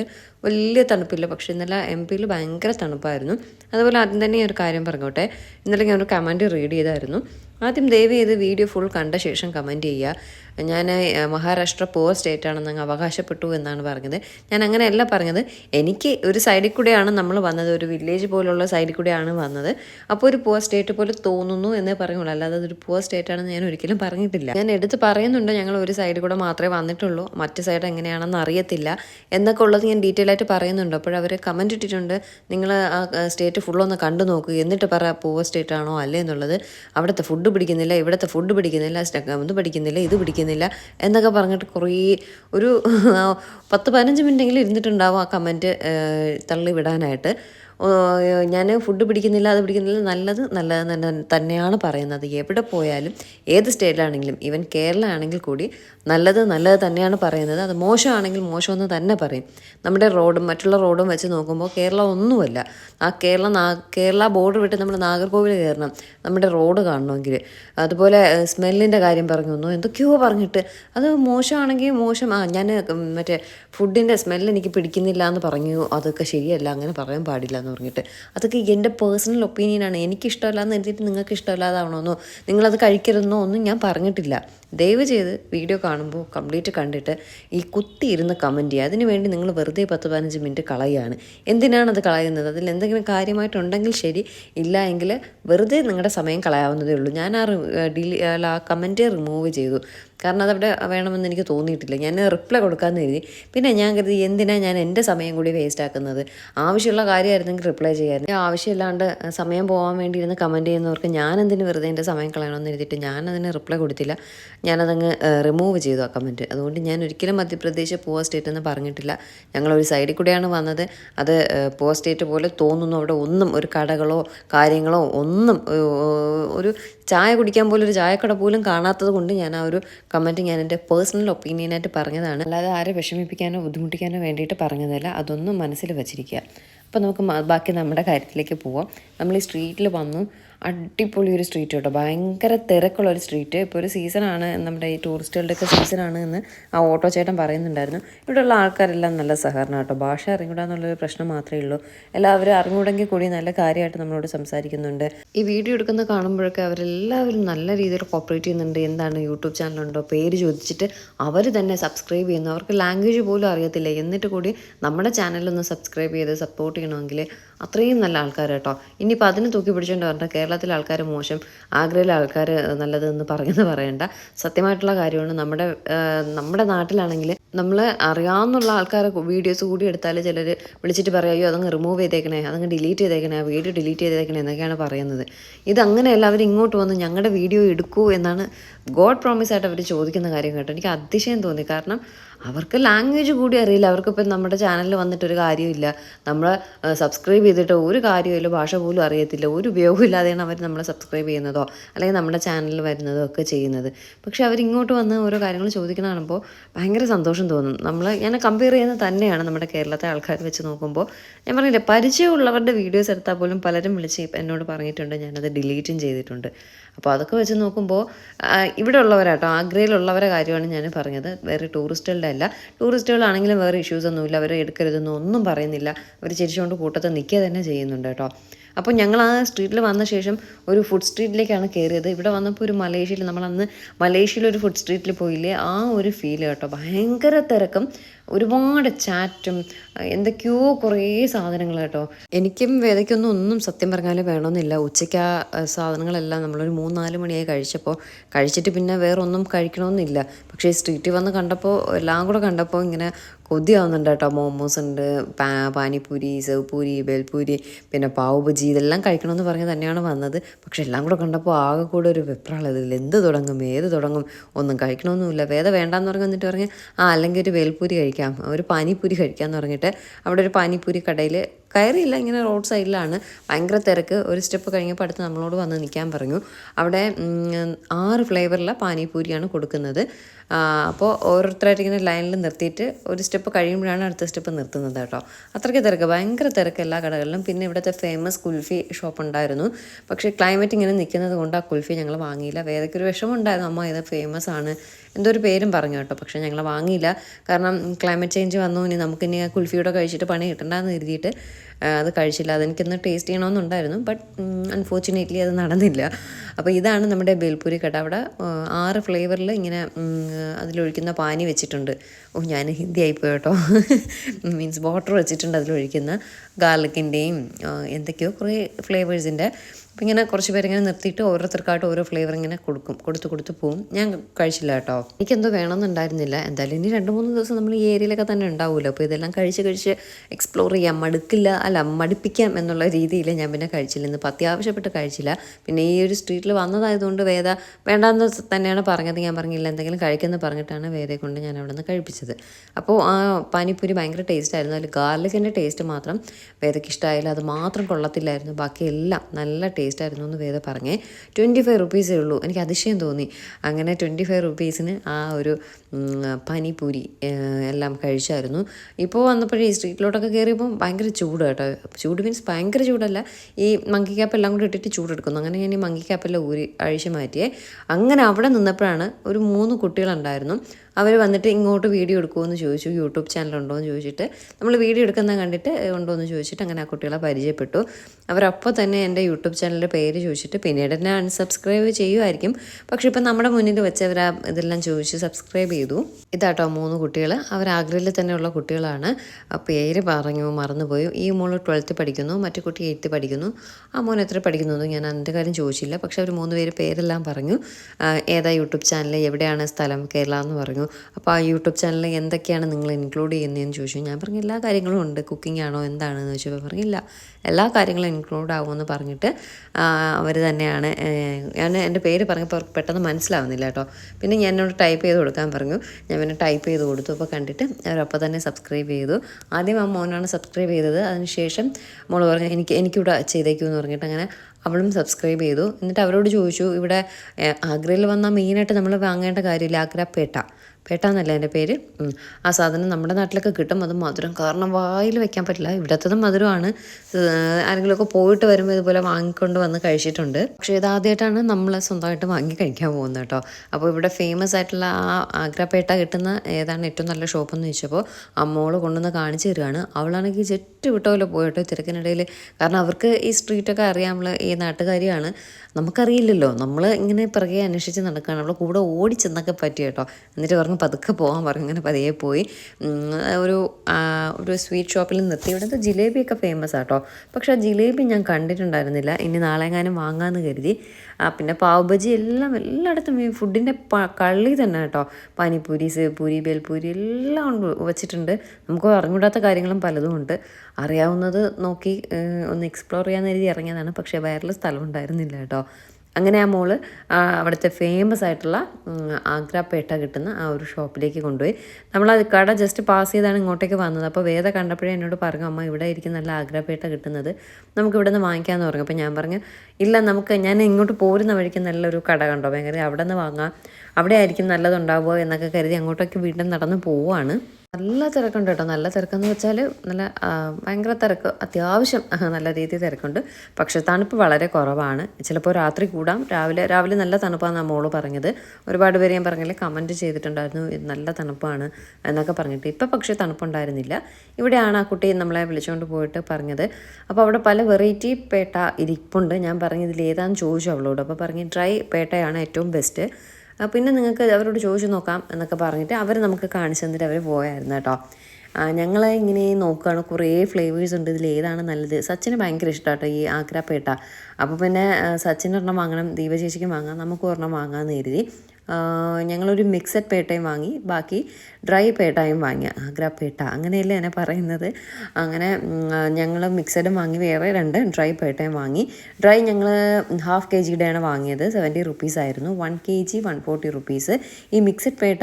വലിയ തണുപ്പില്ല. പക്ഷേ ഇന്നലെ എം പിയിൽ ഭയങ്കര തണുപ്പായിരുന്നു. അതുപോലെ ആദ്യം തന്നെ ഈ ഒരു കാര്യം പറഞ്ഞോട്ടെ. ഇന്നലെ ഞാനൊരു കമന്റ് റീഡ് ചെയ്തായിരുന്നു. ആദ്യം ദയവ് ചെയ്ത് വീഡിയോ ഫുൾ കണ്ട ശേഷം കമന്റ് ചെയ്യുക. ഞാൻ മഹാരാഷ്ട്ര പോർ സ്റ്റേറ്റ് ആണെന്ന് അങ്ങ് അവകാശപ്പെട്ടു എന്നാണ് പറഞ്ഞത്. ഞാൻ അങ്ങനെയല്ല പറഞ്ഞത്. എനിക്ക് ഒരു സൈഡിൽ കൂടെയാണ് നമ്മൾ വന്നത്. ഒരു വില്ലേജ് പോലുള്ള സൈഡിൽ കൂടെയാണ് വന്നത്. അപ്പോൾ ഒരു പോർ സ്റ്റേറ്റ് പോലെ തോന്നുന്നു എന്നേ പറയുള്ളൂ അല്ലാതെ അതൊരു പോർ സ്റ്റേറ്റ് ആണെന്ന് ഞാൻ ഒരിക്കലും പറഞ്ഞിട്ടില്ല. ഞാൻ എടുത്ത് പറയുന്നുണ്ട് ഞങ്ങൾ ഒരു സൈഡിൽ കൂടെ മാത്രമേ വന്നിട്ടുള്ളൂ. മറ്റു സൈഡ് എങ്ങനെയാണെന്ന് അറിയത്തില്ല എന്നൊക്കെ ഉള്ളത് ഞാൻ ഡീറ്റെയിൽ ആയിട്ട് പറയുന്നുണ്ട്. അപ്പോൾ അവർ കമന്റ് ഇട്ടിട്ടുണ്ട്. നിങ്ങൾ ആ സ്റ്റേറ്റ് ഫുള്ളൊന്ന് കണ്ടു നോക്കൂ. എന്നിട്ട് പറ പോവർ സ്റ്റേറ്റ് ആണോ അല്ലേ എന്നുള്ളത്. അവിടുത്തെ ഫുഡ് പിടിക്കുന്നില്ല ഇവിടുത്തെ ഫുഡ് പിടിക്കുന്നില്ല സ്റ്റക്കാമെന്ന് പിടിക്കുന്നില്ല ഇത് പിടിക്കുന്നില്ല എന്നൊക്കെ പറഞ്ഞിട്ട് കുറേ ഒരു [LAUGHS] പത്ത് പതിനഞ്ച് മിനിറ്റെങ്കിലും ഇരുന്നിട്ടുണ്ടാവും ആ കമന്റ് തള്ളി വിടാനായിട്ട്. ഞാൻ ഫുഡ് പിടിക്കുന്നില്ല അത് പിടിക്കുന്നില്ല നല്ലത് നല്ലത് തന്നെ തന്നെയാണ് പറയുന്നത്. എവിടെ പോയാലും ഏത് സ്റ്റേറ്റിലാണെങ്കിലും ഈവൻ കേരള ആണെങ്കിൽ കൂടി നല്ലത് നല്ലത് തന്നെയാണ് പറയുന്നത്. അത് മോശമാണെങ്കിൽ മോശമെന്ന് തന്നെ പറയും. നമ്മുടെ റോഡും മറ്റുള്ള റോഡും വെച്ച് നോക്കുമ്പോൾ കേരളം ഒന്നുമല്ല. ആ കേരള കേരള ബോർഡർ വിട്ട് നമ്മൾ നാഗർകോവിൽ കയറണം. നമ്മുടെ റോഡ് കാണണമെങ്കിൽ. അതുപോലെ സ്മെല്ലിന്റെ കാര്യം പറഞ്ഞു തന്നു എന്തൊക്കെയോ പറഞ്ഞിട്ട്. അത് മോശമാണെങ്കിൽ മോശം. ആ ഞാൻ മറ്റേ ഫുഡിന്റെ സ്മെല്ല് എനിക്ക് പിടിക്കുന്നില്ല എന്ന് പറഞ്ഞു. അതൊക്കെ ശരിയല്ല. അങ്ങനെ പറയാൻ പാടില്ല എന്ന് പറഞ്ഞിട്ട്. അതൊക്കെ എന്റെ പേഴ്സണൽ ഒപ്പീനിയനാണ് എനിക്ക് ഇഷ്ടമല്ല എന്ന് എഴുതിയിട്ട് നിങ്ങൾക്ക് ഇഷ്ടമല്ലാതാവണമെന്നോ നിങ്ങളത് കഴിക്കരുതെന്നോ ഒന്നും ഞാൻ പറഞ്ഞിട്ടില്ല. ദയവ് ചെയ്ത് വീഡിയോ കാണുമ്പോൾ കംപ്ലീറ്റ് കണ്ടിട്ട് ഈ കുത്തി ഇരുന്ന് കമന്റ് ചെയ്യുക. അതിന് വേണ്ടി നിങ്ങൾ വെറുതെ പത്ത് പതിനഞ്ച് മിനിറ്റ് കളയുകയാണ് എന്തിനാണ് അത് കളയുന്നത്? അതിൽ എന്തെങ്കിലും കാര്യമായിട്ടുണ്ടെങ്കിൽ ശരി. ഇല്ല എങ്കിൽ വെറുതെ നിങ്ങളുടെ സമയം കളയാവുന്നതേ ഉള്ളൂ. ഞാൻ ആ ഡിലി ആ കമന്റ് റിമൂവ് ചെയ്തു. കാരണം അതവിടെ വേണമെന്ന് എനിക്ക് തോന്നിയിട്ടില്ല. ഞാൻ റിപ്ലൈ കൊടുക്കാമെന്ന് കരുതി. പിന്നെ ഞാൻ കരുതി എന്തിനാണ് ഞാൻ എന്റെ സമയം കൂടി വേസ്റ്റ് ആക്കുന്നത്? ആവശ്യമുള്ള കാര്യമായിരുന്നെങ്കിൽ റിപ്ലൈ ചെയ്യാമായിരുന്നു ആവശ്യമില്ലാണ്ട് സമയം പോകാൻ വേണ്ടി ഇരുന്ന് കമന്റ് ചെയ്യുന്നവർക്ക് ഞാൻ എന്തിന് വെറുതെ എന്റെ സമയം കളയണമെന്ന് എഴുതിയിട്ട് ഞാനതിന് റിപ്ലൈ കൊടുത്തില്ല. ഞാനതങ്ങ് റിമൂവ് ചെയ്തു ആ കമന്റ് അതുകൊണ്ട് ഞാൻ ഒരിക്കലും മധ്യപ്രദേശ് പോവാ സ്റ്റേറ്റ് എന്ന് പറഞ്ഞിട്ടില്ല. ഞങ്ങളൊരു സൈഡിൽ കൂടെയാണ് വന്നത്. അത് പോവാ സ്റ്റേറ്റ് പോലെ തോന്നുന്നു. അവിടെ ഒന്നും ഒരു കടകളോ കാര്യങ്ങളോ ഒന്നും ഒരു ചായ കുടിക്കാൻ പോലും ഒരു ചായക്കട പോലും കാണാത്തത് കൊണ്ട് ഞാൻ ആ ഒരു കമന്റ് ഞാൻ എന്റെ പേഴ്സണൽ ഒപ്പീനിയനായിട്ട് പറഞ്ഞതാണ്. അല്ലാതെ ആരെ വിഷമിപ്പിക്കാനോ ബുദ്ധിമുട്ടിക്കാനോ വേണ്ടിയിട്ട് പറഞ്ഞതല്ല. അതൊന്നും മനസ്സിൽ വച്ചിരിക്കുക. അപ്പോൾ നമുക്ക് ബാക്കി നമ്മുടെ കാര്യത്തിലേക്ക് പോവാം. നമ്മൾ ഈ സ്ട്രീറ്റിൽ വന്നു. അടിപൊളി ഒരു സ്ട്രീറ്റ് കേട്ടോ. ഭയങ്കര തിരക്കുള്ള ഒരു സ്ട്രീറ്റ് ഇപ്പോൾ ഒരു സീസണാണ് നമ്മുടെ ഈ ടൂറിസ്റ്റുകളുടെയൊക്കെ സീസണാണ് എന്ന് ആ ഓട്ടോ ചേട്ടൻ പറയുന്നുണ്ടായിരുന്നു. ഇവിടെയുള്ള ആൾക്കാരെല്ലാം നല്ല സഹകരണം കേട്ടോ. ഭാഷ അറിഞ്ഞൂടാന്നുള്ളൊരു പ്രശ്നം മാത്രമേ ഉള്ളൂ. എല്ലാവരും അറിഞ്ഞൂടെങ്കിൽ കൂടി നല്ല കാര്യമായിട്ട് നമ്മളോട് സംസാരിക്കുന്നുണ്ട്. ഈ വീഡിയോ എടുക്കുന്ന കാണുമ്പോഴൊക്കെ അവരെല്ലാവരും നല്ല രീതിയിൽ കോപ്പറേറ്റ് ചെയ്യുന്നുണ്ട്. എന്താണ് യൂട്യൂബ് ചാനലുണ്ടോ പേര് ചോദിച്ചിട്ട് അവർ തന്നെ സബ്സ്ക്രൈബ് ചെയ്യുന്നു. അവർക്ക് ലാംഗ്വേജ് പോലും അറിയത്തില്ല. എന്നിട്ട് കൂടി നമ്മുടെ ചാനലൊന്ന് സബ്സ്ക്രൈബ് ചെയ്ത് സപ്പോർട്ട് ചെയ്യണമെങ്കിൽ അത്രയും നല്ല ആൾക്കാർ കേട്ടോ. ഇനിയിപ്പോൾ അതിന് തൂക്കി പിടിച്ചുകൊണ്ട് പറഞ്ഞാൽ കേരളത്തിലെ ആൾക്കാർ മോശം ആഗ്രയിലെ ആൾക്കാർ നല്ലതെന്ന് പറയുന്നത് പറയണ്ട. സത്യമായിട്ടുള്ള കാര്യമാണ് നമ്മുടെ നമ്മുടെ നാട്ടിലാണെങ്കിൽ നമ്മൾ അറിയാവുന്നുള്ള ആൾക്കാരെ വീഡിയോസ് കൂടി എടുത്താൽ ചിലർ വിളിച്ചിട്ട് പറയും അയ്യോ അതങ്ങ് റിമൂവ് ചെയ്തേക്കണേ അതങ്ങ് ഡിലീറ്റ് ചെയ്തേക്കണേ വീഡിയോ ഡിലീറ്റ് ചെയ്തേക്കണേ എന്നൊക്കെയാണ് പറയുന്നത്. ഇതങ്ങനെയല്ല അവർ ഇങ്ങോട്ട് വന്ന് ഞങ്ങളുടെ വീഡിയോ എടുക്കൂ എന്നാണ് ഗോഡ് പ്രോമിസ് ആയിട്ട് അവർ ചോദിക്കുന്ന കാര്യം കേട്ടോ. എനിക്ക് അതിശയം തോന്നി. കാരണം അവർക്ക് ലാംഗ്വേജ് കൂടി അറിയില്ല. അവർക്കിപ്പം നമ്മുടെ ചാനലിൽ വന്നിട്ടൊരു കാര്യമില്ല നമ്മൾ സബ്സ്ക്രൈബ് ചെയ്തിട്ട് ഒരു കാര്യമില്ല ഭാഷ പോലും അറിയത്തില്ല. ഒരു ഉപയോഗം ഇല്ലാതെയാണ് അവർ നമ്മളെ സബ്സ്ക്രൈബ് ചെയ്യുന്നതോ അല്ലെങ്കിൽ നമ്മുടെ ചാനലിൽ വരുന്നതോ ഒക്കെ ചെയ്യുന്നത്. പക്ഷെ അവരിങ്ങോട്ട് വന്ന് ഓരോ കാര്യങ്ങൾ ചോദിക്കുന്ന കാണുമ്പോൾ ഭയങ്കര സന്തോഷം തോന്നും. നമ്മൾ ഞാൻ കമ്പയർ ചെയ്യുന്നത് തന്നെയാണ് നമ്മുടെ കേരളത്തെ ആൾക്കാർ വെച്ച് നോക്കുമ്പോൾ. ഞാൻ പറഞ്ഞില്ലേ പരിചയമുള്ളവരുടെ വീഡിയോസ് എടുത്താൽ പോലും പലരും വിളിച്ച് എന്നോട് പറഞ്ഞിട്ടുണ്ട്. ഞാനത് ഡിലീറ്റും ചെയ്തിട്ടുണ്ട്. അപ്പോൾ അതൊക്കെ വെച്ച് നോക്കുമ്പോൾ ഇവിടെ ഉള്ളവരാട്ടോ ആഗ്രയിലുള്ളവരെ കാര്യമാണ് ഞാൻ പറഞ്ഞത്. വേറെ ടൂറിസ്റ്റുകളുടെ അല്ല. ടൂറിസ്റ്റുകളാണെങ്കിലും വേറെ ഇഷ്യൂസ് ഒന്നുമില്ല. അവർ എടുക്കരുതെന്നും ഒന്നും പറയുന്നില്ല. അവർ ചിരിച്ചുകൊണ്ട് കൂട്ടത്തിൽ നിൽക്കുക തന്നെ ചെയ്യുന്നുണ്ട് കേട്ടോ. അപ്പോൾ ഞങ്ങൾ ആ സ്ട്രീറ്റിൽ വന്ന ശേഷം ഒരു ഫുഡ് സ്ട്രീറ്റിലേക്കാണ് കയറിയത് ഇവിടെ വന്നപ്പോൾ ഒരു മലേഷ്യയിൽ നമ്മൾ അന്ന് മലേഷ്യയിൽ ഒരു ഫുഡ് സ്ട്രീറ്റിൽ പോയില്ലേ? ആ ഒരു ഫീൽ കേട്ടോ. ഭയങ്കര തിരക്കും. ഒരുപാട് ചാറ്റും എന്തൊക്കെയോ കുറേ സാധനങ്ങൾ കേട്ടോ. എനിക്കും വേദയ്ക്കൊന്നും ഒന്നും സത്യം പറഞ്ഞാൽ വേണമെന്നില്ല. ഉച്ചയ്ക്ക് ആ സാധനങ്ങളെല്ലാം നമ്മളൊരു മൂന്നാൽ മണിയായി കഴിച്ചപ്പോൾ കഴിച്ചിട്ട് പിന്നെ വേറെ ഒന്നും കഴിക്കണമെന്നില്ല. പക്ഷേ സ്ട്രീറ്റിൽ വന്ന് കണ്ടപ്പോൾ എല്ലാം കൂടെ കണ്ടപ്പോൾ ഇങ്ങനെ കൊതിയാവുന്നുണ്ട് കേട്ടോ. മോമോസ് ഉണ്ട് പാ പാനിപ്പൂരി സെവ്പൂരി ബേൽപൂരി പിന്നെ പാവുബജി ഇതെല്ലാം കഴിക്കണമെന്ന് പറഞ്ഞ് തന്നെയാണ് വന്നത്. പക്ഷെ എല്ലാം കൂടെ കണ്ടപ്പോൾ ആകെ കൂടെ ഒരു വെപ്രാളം. ഇതിൽ എന്ത് തുടങ്ങും ഏത് തുടങ്ങും ഒന്നും കഴിക്കണമൊന്നുമില്ല. വേദ വേണ്ടാന്ന് പറഞ്ഞ് വന്നിട്ട് പറഞ്ഞ് ആ അല്ലെങ്കിൽ ഒരു ബേൽപൂരി കഴിക്കാം ഒരു പാനിപ്പൂരി കഴിക്കാമെന്ന് പറഞ്ഞിട്ട് അവിടെ ഒരു പാനിപ്പൂരി കടയിൽ കയറിയില്ല ഇങ്ങനെ റോഡ് സൈഡിലാണ്. ഭയങ്കര തിരക്ക്. ഒരു സ്റ്റെപ്പ് കഴിഞ്ഞപ്പോൾ അടുത്ത് നമ്മളോട് വന്ന് നിൽക്കാൻ പറഞ്ഞു. അവിടെ ആറ് ഫ്ലേവറിലെ പാനിപൂരിയാണ് കൊടുക്കുന്നത്. അപ്പോൾ ഓരോരുത്തരായിട്ട് ഇങ്ങനെ ലൈനിൽ നിർത്തിയിട്ട് ഒരു സ്റ്റെപ്പ് കഴിയുമ്പോഴാണ് അടുത്ത സ്റ്റെപ്പ് നിർത്തുന്നത് കേട്ടോ. അത്രയ്ക്ക് തിരക്ക്. ഭയങ്കര തിരക്ക് എല്ലാ കടകളിലും. പിന്നെ ഇവിടുത്തെ ഫേമസ് കുൽഫി ഷോപ്പ് ഉണ്ടായിരുന്നു. പക്ഷേ ക്ലൈമറ്റ് ഇങ്ങനെ നിൽക്കുന്നത് കൊണ്ട് ആ കുൽഫി ഞങ്ങൾ വാങ്ങിയില്ല. വേദയ്ക്കൊരു വിഷമം ഉണ്ടായിരുന്നു അമ്മ ഇത് ഫേമസ് ആണ്. എന്തോ ഒരു പേരും പറഞ്ഞു കേട്ടോ. പക്ഷേ ഞങ്ങൾ വാങ്ങിയില്ല. കാരണം ക്ലൈമറ്റ് ചേഞ്ച് വന്നു. ഇനി നമുക്കിനി കുൽഫിയോടെ കഴിച്ചിട്ട് പണി കിട്ടണ്ടെന്ന് കരുതിയിട്ട് അത് കഴിച്ചില്ല. അതെനിക്കൊന്ന് ടേസ്റ്റ് ചെയ്യണമെന്നുണ്ടായിരുന്നു ബട്ട് അൺഫോർച്ചുനേറ്റ്ലി അത് നടന്നില്ല. അപ്പോൾ ഇതാണ് നമ്മുടെ ബേൽപൂരി കട. അവിടെ ആറ് ഫ്ലേവറിൽ ഇങ്ങനെ അതിലൊഴിക്കുന്ന പാനി വെച്ചിട്ടുണ്ട്. ഓ ഞാൻ ഹിന്ദി ആയിപ്പോയി കേട്ടോ. [LAUGHS] മീൻസ് വാട്ടർ വെച്ചിട്ടുണ്ട് അതിലൊഴിക്കുന്ന ഗാർലിക്കിന്റെയും എന്തൊക്കെയോ കുറേ ഫ്ലേവേഴ്സിന്റെ അപ്പം ഇങ്ങനെ കുറച്ച് പേരിങ്ങനെ നിർത്തിയിട്ട് ഓരോരുത്തർക്കായിട്ട് ഓരോ ഫ്ലേവർ ഇങ്ങനെ കൊടുക്കും. കൊടുത്ത് കൊടുത്ത് പോവും. ഞാൻ കഴിച്ചില്ല കേട്ടോ. എനിക്കെന്തോ വേണമെന്നുണ്ടായിരുന്നില്ല. എന്തായാലും ഇനി രണ്ട് മൂന്ന് ദിവസം നമ്മൾ ഈ ഏരിയയിലൊക്കെ തന്നെ ഉണ്ടാവുമല്ലോ. അപ്പോൾ ഇതെല്ലാം കഴിച്ച് കഴിച്ച് എക്സ്പ്ലോർ ചെയ്യാം. മടുക്കില്ല. അല്ല മടുപ്പിക്കാം എന്നുള്ള രീതിയിൽ ഞാൻ പിന്നെ കഴിച്ചില്ല. ഇന്നിപ്പോൾ അത്യാവശ്യപ്പെട്ട് കഴിച്ചില്ല. പിന്നെ ഈ ഒരു സ്ട്രീറ്റിൽ വന്നതായതുകൊണ്ട് വേദ വേണ്ടാന്ന് തന്നെയാണ് പറഞ്ഞത്. ഞാൻ പറഞ്ഞില്ല എന്തെങ്കിലും കഴിക്കുമെന്ന് പറഞ്ഞിട്ടാണ് വേദയെ കൊണ്ട് ഞാൻ അവിടെ നിന്ന് കഴിപ്പിച്ചത്. അപ്പോൾ ആ പാനിപ്പൂരി ഭയങ്കര ടേസ്റ്റ് ആയിരുന്നു. അതിൽ ഗാർലിക്കിന്റെ ടേസ്റ്റ് മാത്രം വേദയ്ക്ക് ഇഷ്ടമായില്ല അത് മാത്രം കൊള്ളത്തില്ലായിരുന്നു. ബാക്കിയെല്ലാം നല്ല ടേസ്റ്റ് ആയിരുന്നു എന്ന് വേദ പറഞ്ഞേ. ട്വന്റി ഫൈവ് റുപ്പീസേ ഉള്ളൂ. എനിക്ക് അതിശയം തോന്നി. അങ്ങനെ ട്വന്റി ഫൈവ് റുപ്പീസിന് ആ ഒരു പനിപൂരി എല്ലാം കഴിച്ചായിരുന്നു. ഇപ്പോൾ വന്നപ്പോഴേ സ്ട്രീറ്റിലോട്ടൊക്കെ കയറിയപ്പോൾ ഭയങ്കര ചൂട് കേട്ടോ. ചൂട് മീൻസ് ഭയങ്കര ചൂടല്ല. ഈ മങ്കി ക്യാപ്പ് എല്ലാം കൂടി ഇട്ടിട്ട് ചൂടെടുക്കുന്നു. അങ്ങനെ ഞാൻ ഈ മങ്കി ക്യാപ്പെല്ലാം ഊരി അഴിച്ച് മാറ്റിയേ. അങ്ങനെ അവിടെ നിന്നപ്പോഴാണ് ഒരു മൂന്ന് കുട്ടികളുണ്ടായിരുന്നു. അവർ വന്നിട്ട് ഇങ്ങോട്ട് വീഡിയോ എടുക്കുമോ എന്ന് ചോദിച്ചു. യൂട്യൂബ് ചാനലുണ്ടോ എന്ന് ചോദിച്ചിട്ട്. നമ്മൾ വീഡിയോ എടുക്കുന്നത് കണ്ടിട്ട് ഉണ്ടോ എന്ന് ചോദിച്ചിട്ട് അങ്ങനെ ആ കുട്ടികളെ പരിചയപ്പെട്ടു. അവരപ്പോൾ തന്നെ എന്റെ യൂട്യൂബ് ചാനലിന്റെ പേര് ചോദിച്ചിട്ട് പിന്നീട് തന്നെ അൺസബ്സ്ക്രൈബ് ചെയ്യുമായിരിക്കും പക്ഷേ ഇപ്പം നമ്മുടെ മുന്നിൽ വെച്ച് അവർ ഇതെല്ലാം ചോദിച്ച് സബ്സ്ക്രൈബ് ചെയ്തു. ഇതാട്ടോ മൂന്ന് കുട്ടികൾ അവർ ആഗ്രയിൽ തന്നെയുള്ള കുട്ടികളാണ്. പേര് പറഞ്ഞു മറന്നുപോയി. ഈ മോൾ ട്വൽത്ത് പഠിക്കുന്നു മറ്റു കുട്ടി എയ്ത്ത് പഠിക്കുന്നു. ആ മോൻ എത്ര പഠിക്കുന്നു എന്ന് ഞാൻ അതിന്റെ കാര്യം ചോദിച്ചില്ല. പക്ഷേ അവർ മൂന്ന് പേര് പേരെല്ലാം പറഞ്ഞു. ഏതാ യൂട്യൂബ് ചാനൽ എവിടെയാണ് സ്ഥലം കേരള എന്ന് പറഞ്ഞു. അപ്പോൾ ആ യൂട്യൂബ് ചാനലിൽ എന്തൊക്കെയാണ് നിങ്ങൾ ഇൻക്ലൂഡ് ചെയ്യുന്നതെന്ന് ചോദിച്ചു. ഞാൻ പറഞ്ഞു എല്ലാ കാര്യങ്ങളും ഉണ്ട്. കുക്കിംഗ് ആണോ? എന്താണെന്ന് ചോദിച്ചപ്പോൾ പറഞ്ഞില്ല എല്ലാ കാര്യങ്ങളും ഇൻക്ലൂഡ് ആവുമെന്ന് പറഞ്ഞിട്ട് അവർ തന്നെയാണ് ഞാൻ എന്റെ പേര് പറഞ്ഞപ്പോൾ അവർക്ക് പെട്ടെന്ന് മനസ്സിലാവുന്നില്ല കേട്ടോ. പിന്നെ ഞാൻ എന്നോട് ടൈപ്പ് ചെയ്ത് കൊടുക്കാൻ പറഞ്ഞു. ഞാൻ പിന്നെ ടൈപ്പ് ചെയ്ത് കൊടുത്തു. അപ്പോൾ കണ്ടിട്ട് അവരപ്പോൾ തന്നെ സബ്സ്ക്രൈബ് ചെയ്തു. ആദ്യം ആ മോനാണ് സബ്സ്ക്രൈബ് ചെയ്തത്. അതിനുശേഷം മോൾ പറഞ്ഞു എനിക്ക് എനിക്കിവിടെ ചെയ്തേക്കൂ എന്ന് പറഞ്ഞിട്ട് അങ്ങനെ അവളും സബ്സ്ക്രൈബ് ചെയ്തു. എന്നിട്ട് അവരോട് ചോദിച്ചു ഇവിടെ ആഗ്രയിൽ വന്നാൽ മെയിനായിട്ട് നമ്മൾ വാങ്ങേണ്ട കാര്യമില്ല. ആഗ്ര പേട്ട പേട്ട എന്നല്ലേ എന്റെ പേര്? ആ സാധനം നമ്മുടെ നാട്ടിലൊക്കെ കിട്ടും. അത് മധുരം. കാരണം വായിൽ വെക്കാൻ പറ്റില്ല. ഇവിടത്തതും മധുരമാണ്. ആരെങ്കിലുമൊക്കെ പോയിട്ട് വരുമ്പോൾ ഇതുപോലെ വാങ്ങിക്കൊണ്ട് വന്ന് കഴിച്ചിട്ടുണ്ട്. പക്ഷേ ഇതാദ്യമായിട്ടാണ് നമ്മൾ സ്വന്തമായിട്ട് വാങ്ങി കഴിക്കാൻ പോകുന്നത് കേട്ടോ. അപ്പോൾ ഇവിടെ ഫേമസ് ആയിട്ടുള്ള ആ ആഗ്ര പേട്ട കിട്ടുന്ന ഏതാണ് ഏറ്റവും നല്ല ഷോപ്പ് എന്ന് ചോദിച്ചപ്പോൾ അമ്മോൾ കൊണ്ടുവന്ന് കാണിച്ചു തരികയാണ് അവളാണെങ്കിൽ ജെറ്റ് വിട്ട പോലെ പോയിട്ടോ തിരക്കിനിടയിൽ കാരണം അവർക്ക് ഈ സ്ട്രീറ്റൊക്കെ അറിയാം നമ്മൾ ഈ നാട്ടുകാരിയാണ്. നമുക്കറിയില്ലല്ലോ. നമ്മൾ ഇങ്ങനെ പിറകെ അന്വേഷിച്ച് നടക്കുകയാണ് അവളെ കൂടെ ഓടിച്ചെന്നൊക്കെ പറ്റി കേട്ടോ. എന്നിട്ട് പറഞ്ഞു പതുക്കെ പോകാൻ പറഞ്ഞു. അങ്ങനെ പതിയെ പോയി. ഒരു ഒരു സ്വീറ്റ് ഷോപ്പിൽ നിർത്തി. ഇവിടുത്തെ ജിലേബിയൊക്കെ ഫേമസ് ആട്ടോ. പക്ഷെ ആ ജിലേബി ഞാൻ കണ്ടിട്ടുണ്ടായിരുന്നില്ല. ഇനി നാളെങ്ങാനും വാങ്ങാമെന്ന് കരുതി. പിന്നെ പാവ്ബജി എല്ലാം എല്ലായിടത്തും ഈ ഫുഡിന്റെ കള്ളി തന്നെ കേട്ടോ. പാനിപ്പൂരി പൂരി ബേൽപൂരി എല്ലാം വെച്ചിട്ടുണ്ട്. നമുക്ക് അറിഞ്ഞൂടാത്ത കാര്യങ്ങളും പലതും ഉണ്ട്. അറിയാവുന്നത് നോക്കി ഒന്ന് എക്സ്പ്ലോർ ചെയ്യാമെന്ന് കരുതി ഇറങ്ങിയതാണ്. പക്ഷേ വേറെ സ്ഥലം ഉണ്ടായിരുന്നില്ല കേട്ടോ. അങ്ങനെ ആ മോൾ അവിടുത്തെ ഫേമസ് ആയിട്ടുള്ള ആഗ്ര പേട്ട കിട്ടുന്ന ആ ഒരു ഷോപ്പിലേക്ക് കൊണ്ടുപോയി. നമ്മൾ അത് കട ജസ്റ്റ് പാസ് ചെയ്താണ് ഇങ്ങോട്ടേക്ക് വന്നത്. അപ്പോൾ വേദ കണ്ടപ്പോഴേ എന്നോട് പറഞ്ഞു അമ്മ ഇവിടെ ആയിരിക്കും നല്ല ആഗ്ര പേട്ട കിട്ടുന്നത് നമുക്ക് ഇവിടെ നിന്ന് വാങ്ങിക്കാമെന്ന് പറഞ്ഞു. അപ്പോൾ ഞാൻ പറഞ്ഞു ഇല്ല നമുക്ക് ഞാൻ ഇങ്ങോട്ട് പോരുന്ന വഴിക്ക് നല്ലൊരു കട കണ്ടോ? ഭയങ്കര അവിടെ നിന്ന് വാങ്ങാം. അവിടെ ആയിരിക്കും നല്ലതുണ്ടാവുമോ എന്നൊക്കെ കരുതി അങ്ങോട്ടൊക്കെ വീണ്ടും നടന്ന് പോവുകയാണ്. നല്ല തിരക്കുണ്ട് കേട്ടോ. നല്ല തിരക്കെന്ന് വെച്ചാൽ നല്ല ഭയങ്കര തിരക്ക്. അത്യാവശ്യം [LAUGHS] നല്ല രീതിയിൽ തിരക്കുണ്ട്. പക്ഷേ തണുപ്പ് വളരെ കുറവാണ്. ചിലപ്പോൾ രാത്രി കൂടാം. രാവിലെ രാവിലെ നല്ല തണുപ്പാണ് മോൾ പറഞ്ഞത്. ഒരുപാട് പേര് ഞാൻ പറഞ്ഞില്ലേ കമന്റ് ചെയ്തിട്ടുണ്ടായിരുന്നു നല്ല തണുപ്പാണ് എന്നൊക്കെ പറഞ്ഞിട്ട്. ഇപ്പം പക്ഷേ തണുപ്പുണ്ടായിരുന്നില്ല. ഇവിടെയാണ് ആ കുട്ടി നമ്മളെ വിളിച്ചുകൊണ്ട് പോയിട്ട് പറഞ്ഞത്. അപ്പോൾ അവിടെ പല വെറൈറ്റി പേട്ട ഇരിപ്പുണ്ട്. ഞാൻ പറഞ്ഞതിൽ ഏതാണെന്ന് ചോദിച്ചു അവളോട്. അപ്പോൾ പറഞ്ഞ് ഡ്രൈ പേട്ടയാണ് ഏറ്റവും ബെസ്റ്റ്. പിന്നെ നിങ്ങൾക്ക് അവരോട് ചോദിച്ചു നോക്കാം എന്നൊക്കെ പറഞ്ഞിട്ട് അവർ നമുക്ക് കാണിച്ചു തന്നിട്ട് അവർ പോയായിരുന്നു കേട്ടോ. ഞങ്ങൾ ഇങ്ങനെ നോക്കുകയാണ്. കുറേ ഫ്ലേവേഴ്സ് ഉണ്ട്. ഇതിൽ ഏതാണ് നല്ലത്? സച്ചിന് ഭയങ്കര ഇഷ്ടമാട്ടോ ഈ ആഗ്രാപ്പേട്ട. അപ്പോൾ പിന്നെ സച്ചിന്റെ ഒരെണ്ണം വാങ്ങണം ദീപചേച്ചിക്കും വാങ്ങാം നമുക്ക് ഒരെണ്ണം വാങ്ങാമെന്ന് കരുതി. ഞങ്ങളൊരു മിക്സഡ് പേട്ടയും വാങ്ങി ബാക്കി ഡ്രൈ പേട്ടയും വാങ്ങി ആഗ്ര പേട്ട അങ്ങനെയല്ലേ എന്നെ പറയുന്നത്. അങ്ങനെ ഞങ്ങൾ മിക്സഡും വാങ്ങി വേറെ രണ്ട് ഡ്രൈ പേട്ടയും വാങ്ങി. ഡ്രൈ ഞങ്ങൾ ഹാഫ് കെ ജിയുടെയാണ് വാങ്ങിയത് സെവന്റി റുപ്പീസ് ആയിരുന്നു. One K G one forty rupees ഈ മിക്സഡ് പേട്ട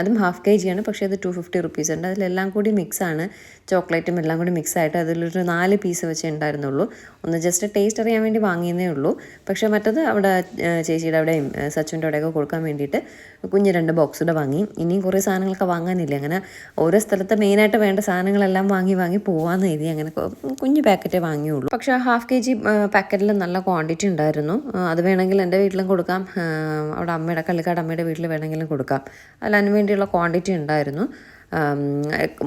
അതും ഹാഫ് കെ ജിയാണ് പക്ഷേ അത് ടു ഫിഫ്റ്റി റുപ്പീസ് ഉണ്ട്. അതിലെല്ലാം കൂടി മിക്സാണ് ചോക്ലേറ്റും എല്ലാം കൂടി മിക്സ് ആയിട്ട് അതിലൊരു നാല് പീസ് വെച്ചേ ഉണ്ടായിരുന്നുള്ളൂ. ഒന്ന് ജസ്റ്റ് ടേസ്റ്റ് അറിയാൻ വേണ്ടി വാങ്ങിയെന്നേ ഉള്ളൂ. പക്ഷേ മറ്റത് അവിടെ ചേച്ചിയുടെ അവിടെയും സച്ചുവിന്റെ അവിടെയൊക്കെ കൊടുക്കാൻ വേണ്ടിയിട്ട് കുഞ്ഞ് രണ്ട് ബോക്സുടെ വാങ്ങി. ഇനിയും കുറേ സാധനങ്ങളൊക്കെ വാങ്ങാനില്ല? അങ്ങനെ ഓരോ സ്ഥലത്ത് മെയിനായിട്ട് വേണ്ട സാധനങ്ങളെല്ലാം വാങ്ങി വാങ്ങി പോകാമെന്ന് എഴുതി അങ്ങനെ കുഞ്ഞ് പാക്കറ്റേ വാങ്ങിയുള്ളൂ. പക്ഷേ ഹാഫ് കെ ജി പാക്കറ്റിൽ നല്ല ക്വാണ്ടിറ്റി ഉണ്ടായിരുന്നു. അത് വേണമെങ്കിൽ എന്റെ വീട്ടിലും കൊടുക്കാം. അവിടെ അമ്മയുടെ കള്ളിക്കാട് അമ്മയുടെ വീട്ടിൽ വേണമെങ്കിലും കൊടുക്കാം. അതിന് വേണ്ടിയുള്ള ക്വാണ്ടിറ്റി ഉണ്ടായിരുന്നു.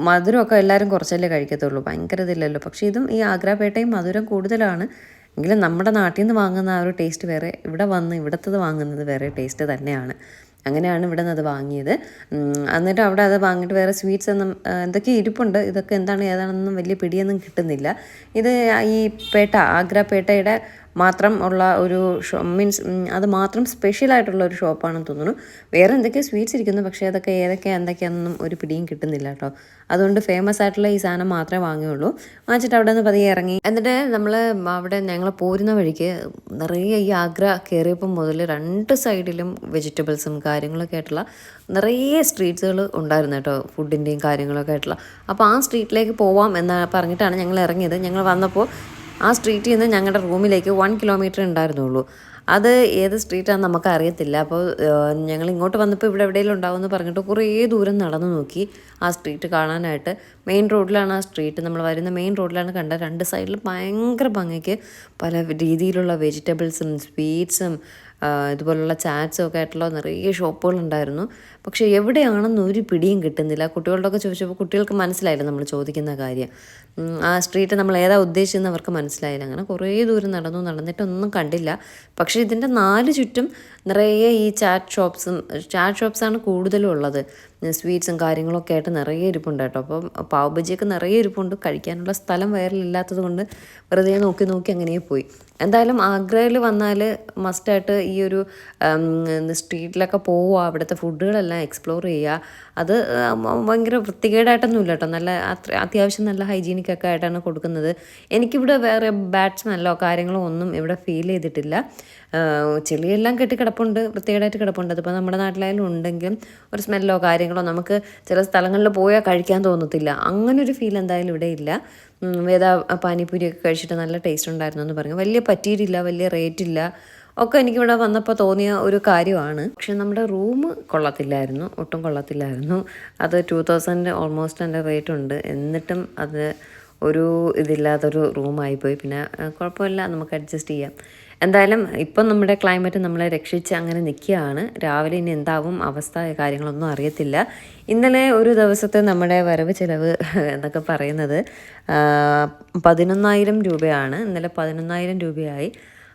മധുരമൊക്കെ എല്ലാവരും കുറച്ചല്ലേ കഴിക്കത്തുള്ളൂ. ഭയങ്കര ഇതില്ലല്ലോ. പക്ഷേ ഇതും ഈ ആഗ്രാപേട്ടയും മധുരം കൂടുതലാണ്. എങ്കിലും നമ്മുടെ നാട്ടിൽ നിന്ന് വാങ്ങുന്ന ആ ഒരു ടേസ്റ്റ് വേറെ ഇവിടെ വന്ന് ഇവിടുത്തത് വാങ്ങുന്നത് വേറെ ടേസ്റ്റ് തന്നെയാണ്. അങ്ങനെയാണ് ഇവിടെ നിന്ന് അത് വാങ്ങിയത്. എന്നിട്ട് അവിടെ അത് വാങ്ങിയിട്ട് വേറെ സ്വീറ്റ്സ് ഒന്നും എന്തൊക്കെ ഇരിപ്പുണ്ട്. ഇതൊക്കെ എന്താണ് ഏതാണെന്നൊന്നും വലിയ പിടിയൊന്നും കിട്ടുന്നില്ല. ഇത് ഈ പേട്ട ആഗ്ര പേട്ടയുടെ മാത്രം ഉള്ള ഒരു മീൻസ് അത് മാത്രം സ്പെഷ്യൽ ആയിട്ടുള്ള ഒരു ഷോപ്പാണെന്ന് തോന്നുന്നു. വേറെ എന്തൊക്കെയോ സ്വീറ്റ്സ് ഇരിക്കുന്നു പക്ഷേ അതൊക്കെ ഏതൊക്കെ എന്തൊക്കെയാണെന്നൊന്നും ഒരു പിടിയും കിട്ടുന്നില്ല കേട്ടോ. അതുകൊണ്ട് ഫേമസ് ആയിട്ടുള്ള ഈ സാധനം മാത്രമേ വാങ്ങിയുള്ളൂ വാങ്ങിച്ചിട്ട് അവിടെ നിന്ന് പതിയെ ഇറങ്ങി. എന്നിട്ട് നമ്മൾ അവിടെ ഞങ്ങൾ പോരുന്ന വഴിക്ക് നിറയെ ഈ ആഗ്ര കയറിയപ്പം മുതൽ രണ്ട് സൈഡിലും വെജിറ്റബിൾസും കാര്യങ്ങളൊക്കെ ആയിട്ടുള്ള നിറയെ സ്ട്രീറ്റ്സുകൾ ഉണ്ടായിരുന്നു കേട്ടോ. ഫുഡിന്റെയും കാര്യങ്ങളൊക്കെ ആയിട്ടുള്ള. അപ്പോൾ ആ സ്ട്രീറ്റിലേക്ക് പോവാം എന്ന് പറഞ്ഞിട്ടാണ് ഞങ്ങൾ ഇറങ്ങിയത്. ഞങ്ങൾ വന്നപ്പോൾ ആ സ്ട്രീറ്റിൽ നിന്ന് ഞങ്ങളുടെ റൂമിലേക്ക് വൺ കിലോമീറ്റർ ഉണ്ടായിരുന്നുള്ളൂ. അത് ഏത് സ്ട്രീറ്റാണെന്ന് നമുക്ക് അറിയത്തില്ല അപ്പോൾ ഞങ്ങൾ ഇങ്ങോട്ട് വന്നപ്പോൾ ഇവിടെ എവിടെയെങ്കിലും ഉണ്ടാവുമെന്ന് പറഞ്ഞിട്ട് കുറേ ദൂരം നടന്നു നോക്കി ആ സ്ട്രീറ്റ് കാണാനായിട്ട്. മെയിൻ റോഡിലാണ് ആ സ്ട്രീറ്റ് നമ്മൾ വരുന്ന മെയിൻ റോഡിലാണ് കണ്ടത് രണ്ട് സൈഡിൽ ഭയങ്കര ഭംഗിക്ക് പല രീതിയിലുള്ള വെജിറ്റബിൾസും സ്വീറ്റ്സും ഇതുപോലുള്ള ചാറ്റ്സും ഒക്കെ ആയിട്ടുള്ള നിറയെ ഷോപ്പുകളുണ്ടായിരുന്നു. പക്ഷേ എവിടെയാണെന്ന് ഒരു പിടിയും കിട്ടുന്നില്ല. കുട്ടികളോടൊക്കെ ചോദിച്ചപ്പോൾ കുട്ടികൾക്ക് മനസ്സിലായില്ല നമ്മൾ ചോദിക്കുന്ന കാര്യം. ആ സ്ട്രീറ്റ് നമ്മൾ ഏതാ ഉദ്ദേശിച്ചെന്ന് അവർക്ക് മനസ്സിലായില്ല. അങ്ങനെ കുറേ ദൂരം നടന്നു നടന്നിട്ടൊന്നും കണ്ടില്ല. പക്ഷേ ഇതിന്റെ നാല് ചുറ്റും നിറയെ ഈ ചാറ്റ് ഷോപ്സും ചാറ്റ് ഷോപ്സാണ് കൂടുതലും ഉള്ളത് സ്വീറ്റ്സും കാര്യങ്ങളൊക്കെ ആയിട്ട് നിറയെ ഇരിപ്പുണ്ട് കേട്ടോ. അപ്പം പാവ് ബജിയൊക്കെ നിറയെ ഇരിപ്പുണ്ട്. കഴിക്കാനുള്ള സ്ഥലം വയറിലില്ലാത്തത് കൊണ്ട് വെറുതെ നോക്കി നോക്കി അങ്ങനെ പോയി. എന്തായാലും ആഗ്രയിൽ വന്നാൽ മസ്റ്റായിട്ട് ഈ ഒരു സ്ട്രീറ്റിലൊക്കെ പോവുക. അവിടുത്തെ ഫുഡുകളെല്ലാം എക്സ്പ്ലോർ ചെയ്യുക. അത് ഭയങ്കര വൃത്തികേടായിട്ടൊന്നുമില്ല കേട്ടോ. നല്ല അത്യാവശ്യം നല്ല ഹൈജീനിക് ഒക്കെ ആയിട്ടാണ് കൊടുക്കുന്നത്. എനിക്കിവിടെ വേറെ ബാഡ് സ്മെല്ലോ കാര്യങ്ങളോ ഒന്നും ഇവിടെ ഫീൽ ചെയ്തിട്ടില്ല. ചെളിയെല്ലാം കെട്ടി കിടപ്പുണ്ട്. വൃത്തികേടായിട്ട് കിടപ്പുണ്ട്. അതിപ്പോൾ നമ്മുടെ നാട്ടിലായാലും ഉണ്ടെങ്കിലും ഒരു സ്മെല്ലോ കാര്യങ്ങളോ നമുക്ക് ചില സ്ഥലങ്ങളിൽ പോയാൽ കഴിക്കാൻ തോന്നത്തില്ല. അങ്ങനൊരു ഫീൽ എന്തായാലും ഇവിടെ ഇല്ല. വേദ പാനിപ്പൂരിയൊക്കെ കഴിച്ചിട്ട് നല്ല ടേസ്റ്റ് ഉണ്ടായിരുന്നു എന്ന് പറഞ്ഞു. വലിയ പറ്റിയിട്ടില്ല വലിയ റേറ്റ് ഇല്ല. ഒക്കെ എനിക്കിവിടെ വന്നപ്പോൾ തോന്നിയ ഒരു കാര്യമാണ്. പക്ഷെ നമ്മുടെ റൂം കൊള്ളത്തില്ലായിരുന്നു ഒട്ടും കൊള്ളത്തില്ലായിരുന്നു. അത് ടു തൗസൻഡ് ഓൾമോസ്റ്റ് എന്റെ റേറ്റ് ഉണ്ട്. എന്നിട്ടും അത് ഒരു ഇതില്ലാത്തൊരു റൂമായിപ്പോയി പിന്നെ കുഴപ്പമില്ല. നമുക്ക് അഡ്ജസ്റ്റ് ചെയ്യാം. എന്തായാലും ഇപ്പം നമ്മുടെ ക്ലൈമറ്റ് നമ്മളെ രക്ഷിച്ച് അങ്ങനെ നിൽക്കുകയാണ്. രാവിലെ ഇനി എന്താവും അവസ്ഥ കാര്യങ്ങളൊന്നും അറിയത്തില്ല. ഇന്നലെ ഒരു ദിവസത്തെ നമ്മുടെ വരവ് ചിലവ് [LAUGHS] എന്നൊക്കെ പറയുന്നത് പതിനൊന്നായിരം രൂപയാണ്. ഇന്നലെ പതിനൊന്നായിരം രൂപയായി.